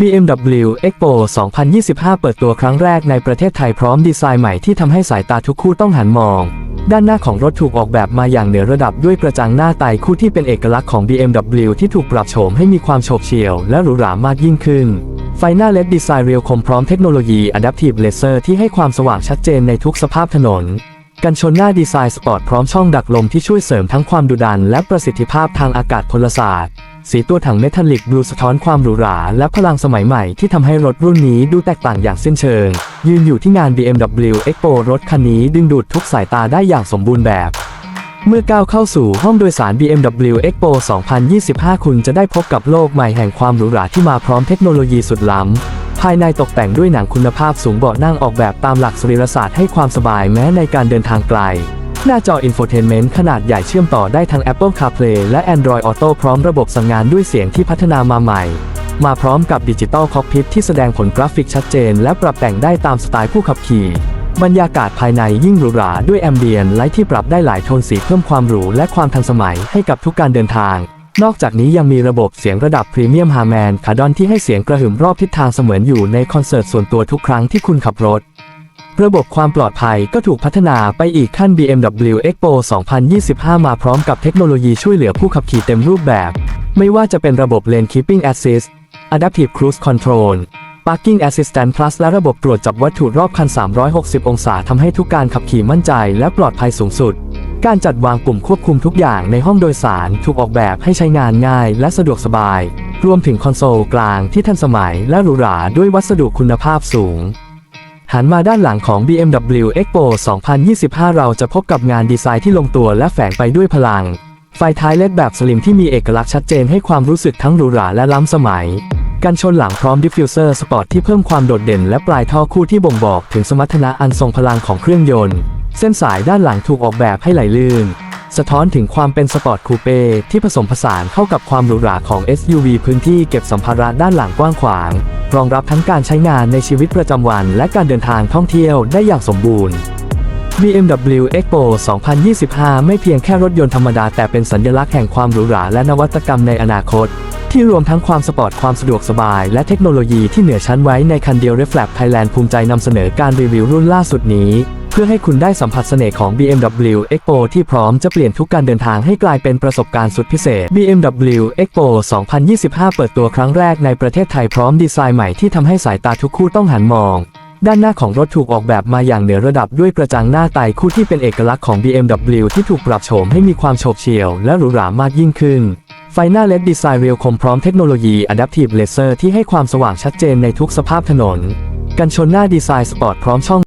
BMW Expo 2025 เปิดตัวครั้งแรกในประเทศไทยพร้อมดีไซน์ใหม่ที่ทำให้สายตาทุกคู่ต้องหันมอง ด้านหน้าของรถถูกออกแบบมาอย่างเหนือระดับด้วยกระจังหน้าไต่คู่ที่เป็นเอกลักษณ์ของ BMW ที่ถูกปรับโฉมให้มีความโฉบเฉี่ยวและหรูหรามากยิ่งขึ้น ไฟหน้าเลดดีไซน์เรียวคมพร้อมเทคโนโลยี Adaptive Laser ที่ให้ความสว่างชัดเจนในทุกสภาพถนน กันชนหน้าดีไซน์สปอร์ตพร้อมช่องดักลมที่ช่วยเสริมทั้งความดุดันและประสิทธิภาพทางอากาศพลศาสตร์ สีตัวถังเมทัลลิกบลูสะท้อนความหรูหรา และพลังสมัยใหม่ที่ทำให้รถรุ่นนี้ดูแตกต่างอย่างสิ้นเชิง ยืนอยู่ที่งาน BMW Expo รถคันนี้ดึงดูดทุกสายตาได้อย่างสมบูรณ์แบบเมื่อก้าวเข้าสู่ห้องโดยสาร BMW Expo 2025 คุณจะได้พบกับโลกใหม่แห่งความหรูหราที่มาพร้อมเทคโนโลยีสุดล้ำ ภายในตกแต่งด้วยหนังคุณภาพสูงเบาะนั่งออกแบบตามหลักสรีรศาสตร์ให้ความสบายแม้ในการเดินทางไกล หน้าจออินโฟเทนเมนต์ขนาดใหญ่เชื่อมต่อได้ทั้ง Apple CarPlay และ Android Auto พร้อมระบบสั่งงานด้วยเสียงที่พัฒนามาใหม่ มาพร้อมกับดิจิตอลคอกพิทที่แสดงผลกราฟิกชัดเจน และปรับแต่งได้ตามสไตล์ผู้ขับขี่ บรรยากาศภายในยิ่งหรูหราด้วยแอมเบียนไลท์ที่ปรับได้หลายโทนสีเพิ่มความหรูและความทันสมัยให้กับทุกการเดินทาง นอกจากนี้ยังมีระบบเสียงระดับพรีเมียมฮาร์แมนคาร์ดอนที่ให้เสียงกระหึ่มรอบทิศทางเสมือนอยู่ในคอนเสิร์ตส่วนตัวทุกครั้งที่คุณขับรถ ระบบความปลอดภัยก็ถูกพัฒนาไปอีกขั้น BMW Expo 2025 มาพร้อมกับเทคโนโลยีช่วยเหลือผู้ขับขี่เต็มรูปแบบ ไม่ว่าจะเป็นระบบ Lane Keeping Assist Adaptive Cruise Control Parking Assistant Plus และระบบตรวจจับวัตถุรอบคัน 360 องศาทำให้ทุกการขับขี่มั่นใจและปลอดภัยสูงสุด การจัดวางปุ่มควบคุมทุกอย่างในห้องโดยสารถูกออกแบบให้ใช้งานง่ายและสะดวกสบาย รวมถึงคอนโซลกลางที่ทันสมัยและหรูหราด้วยวัสดุคุณภาพสูง หันมาด้านหลังของ BMW Expo 2025 เราจะพบกับงานดีไซน์ที่ลงตัวและแฝงไปด้วยพลัง ไฟท้ายเลดแบบสลิมที่มีเอกลักษณ์ชัดเจนให้ความรู้สึกทั้งหรูหราและล้ำสมัย กันชนหลังพร้อมดิฟฟิวเซอร์สปอร์ตที่เพิ่มความโดดเด่นและปลายท่อคู่ที่บ่งบอกถึงสมรรถนะอันทรงพลังของเครื่องยนต์ เส้นสายด้านหลังถูกออกแบบให้ไหลลื่น สะท้อนถึงความเป็นสปอร์ตคูเป้ที่ผสมผสานเข้ากับความหรูหราของ SUV พื้นที่เก็บสัมภาระด้านหลังกว้างขวาง รองรับทั้งการใช้งานในชีวิตประจำวัน และการเดินทางท่องเที่ยวได้อย่างสมบูรณ์ BMW Expo 2025 ไม่เพียงแค่รถยนต์ธรรมดาแต่เป็นสัญลักษณ์แห่งความหรูหราและนวัตกรรมในอนาคต ที่รวมทั้งความสปอร์ตความสะดวกสบาย และเทคโนโลยีที่เหนือชั้นไว้ในคันเดียว Reflect Thailand ภูมิใจนำเสนอการรีวิวรุ่นล่าสุดนี้ พื่อให้คุณได้สัมผัสเสน่ห์ของ BMW Expo ที่พร้อมจะเปลี่ยนทุกการเดินทางให้กลายเป็นประสบการณ์สุดพิเศษ BMW Expo 2025 เปิดตัวครั้งแรกในประเทศไทยพร้อมดีไซน์ใหม่ที่ทำให้สายตาทุกคู่ต้องหันมอง ด้านหน้าของรถถูกออกแบบมาอย่างเหนือระดับด้วยกระจังหน้าไตคู่ที่เป็นเอกลักษณ์ของ BMW ที่ถูกปรับโฉมให้มีความโฉบเฉี่ยวและหรูหรามากยิ่งขึ้นไฟหน้าเลดดีไซน์เรียวคมพร้อมเทคโนโลยี Adaptive Laser ที่ให้ความสว่างชัดเจนในทุกสภาพถนน กันชนหน้าดีไซน์สปอร์ตพร้อมช่อง